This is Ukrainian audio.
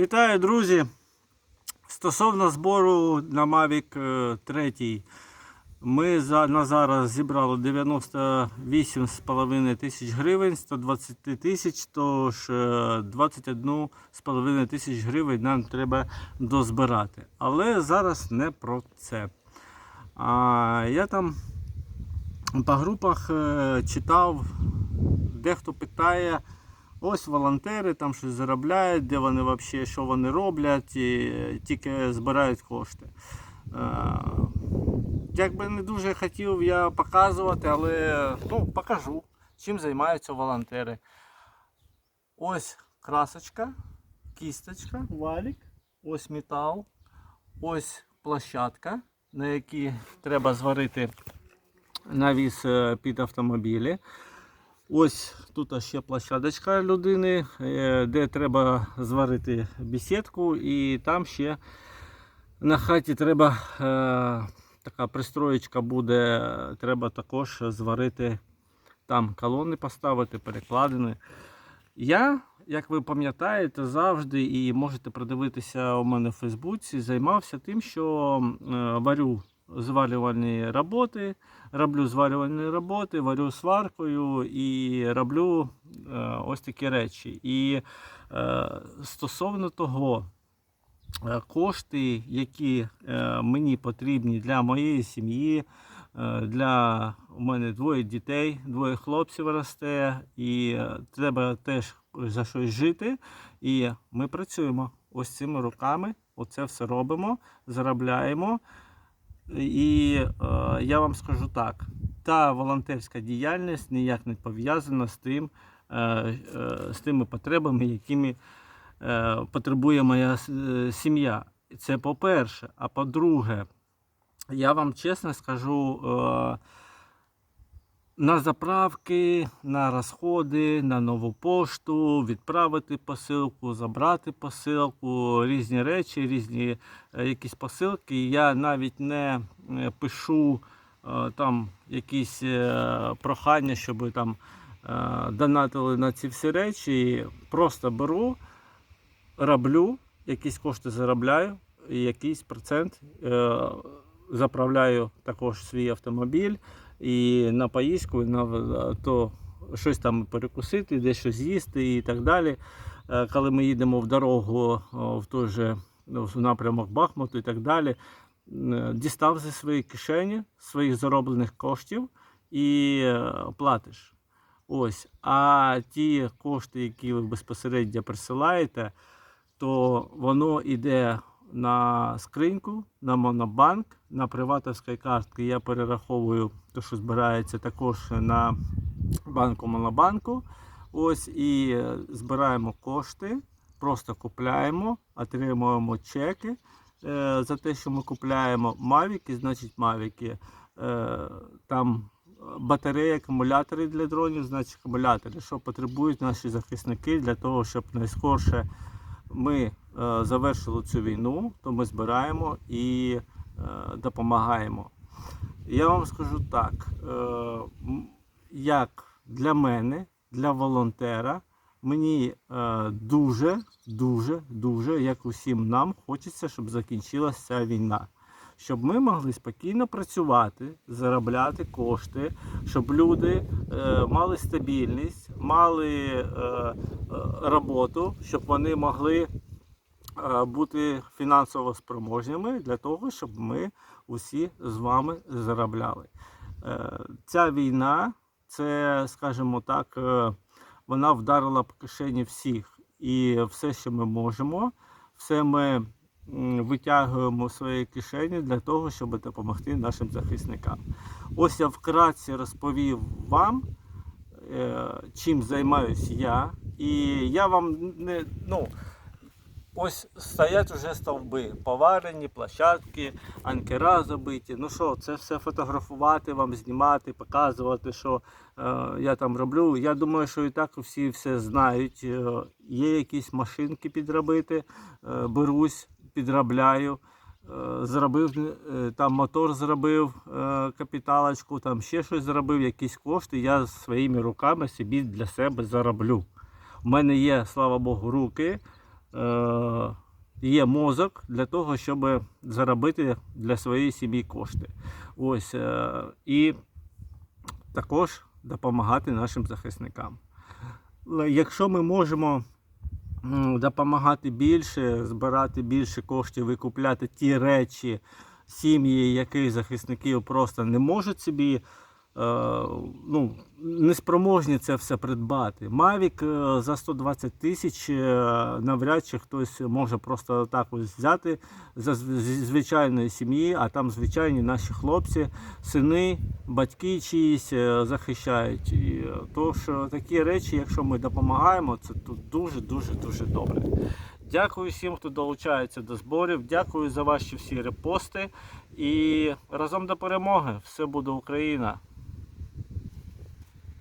Вітаю, друзі! Стосовно збору на Mavic е, 3, ми за, на зараз зібрали 98,5 тисяч гривень, 120 тисяч, тож е, 21,5 тисяч гривень нам треба дозбирати. Але зараз не про це. А, я там по групах е, читав, дехто питає. Ось волонтери там щось заробляють, де вони взагалі, що вони роблять, і тільки збирають кошти. Е, Якби не дуже хотів я показувати, але ну, покажу, чим займаються волонтери. Ось красочка, кісточка, валік, ось метал, ось площадка, на якій треба зварити навіс е, під автомобілі. Ось тут ще площадочка людини, е, де треба зварити бесідку, і там ще на хаті треба е, така пристроєчка буде, треба також зварити там колони поставити, перекладини. Я, як ви пам'ятаєте, завжди і можете продивитися у мене в Фейсбуці, займався тим, що е, варю зварювальні роботи, роблю зварювальні роботи, варю сваркою і роблю е, ось такі речі. І е, стосовно того, е, кошти, які мені потрібні для моєї сім'ї, для у мене двоє дітей, двоє хлопців росте, і треба теж за щось жити. І ми працюємо ось цими руками, оце все робимо, заробляємо. І е, я вам скажу так: та волонтерська діяльність ніяк не пов'язана з тим, е, е, з тими потребами, якими е, потребує моя е, сім'я. Це по-перше. А по-друге, я вам чесно скажу. Е, на заправки, на розходи, на нову пошту, відправити посилку, забрати посилку, різні речі, різні е, якісь посилки. Я навіть не е, пишу е, там якісь прохання, щоб там донатили на ці всі речі. Просто беру, роблю, якісь кошти заробляю, якийсь процент заправляю також свій автомобіль і на поїздку, на е, то щось там перекусити, дещо з'їсти і так далі. Е, Коли ми їдемо в дорогу в той же ну, в напрямок Бахмуту і так далі, е, дістав зі своєї кишені своїх зароблених коштів і платиш. Ось. А ті кошти, які ви безпосередньо присилаєте, то воно йде на скриньку, на монобанк, на приватовській картки я перераховую те, що збирається також на банку Монобанку. Ось і е, збираємо кошти, просто купляємо, отримуємо чеки е, за те, що ми купляємо мавіки, значить мавіки. Е, там батареї, акумулятори для дронів, значить акумулятори, що потребують наші захисники для того, щоб найскорше ми е, завершили цю війну, то ми збираємо і е, допомагаємо. Я вам скажу так, е, як для мене, для волонтера, мені дуже, дуже, дуже, як усім нам, хочеться, щоб закінчилася ця війна. Щоб ми могли спокійно працювати, заробляти кошти, щоб люди е, мали стабільність, мали е, роботу, щоб вони могли бути фінансово спроможними для того, щоб ми усі з вами заробляли. Е, Ця війна, це, скажімо так, е, вона вдарила по кишені всіх. І все, що ми можемо, все ми витягуємо з своєї кишені для того, щоб допомогти нашим захисникам. Ось я вкратце розповів вам, е, чим займаюся я. І я вам не. ну, Ось стоять уже стовби, поварені, площадки, анкера забиті. Ну що, це все фотографувати, вам знімати, показувати, що е, я там роблю. Я думаю, що і так всі все знають. Е, є якісь машинки підробити, е, берусь, підробляю. Е, Зробив е, там мотор зробив, капіталочку, там ще щось зробив, якісь кошти. Я своїми руками собі для себе зароблю. У мене є, слава Богу, руки. Е, є мозок для того, щоб заробити для своєї сім'ї кошти. Ось, е, і також допомагати нашим захисникам. Якщо ми можемо допомагати більше, збирати більше коштів, викупляти ті речі, сім'ї, які захисників просто не можуть собі, ну, неспроможні це все придбати. Мавік е, за 120 тисяч е, навряд чи хтось може просто так ось взяти за звичайної сім'ї, а там звичайні наші хлопці, сини, батьки чиїсь е, захищають. І, е, Тож е, такі речі, якщо ми допомагаємо, це тут дуже дуже дуже добре. Дякую всім, хто долучається до зборів. Дякую за ваші всі репости. І разом до перемоги. Все буде Україна!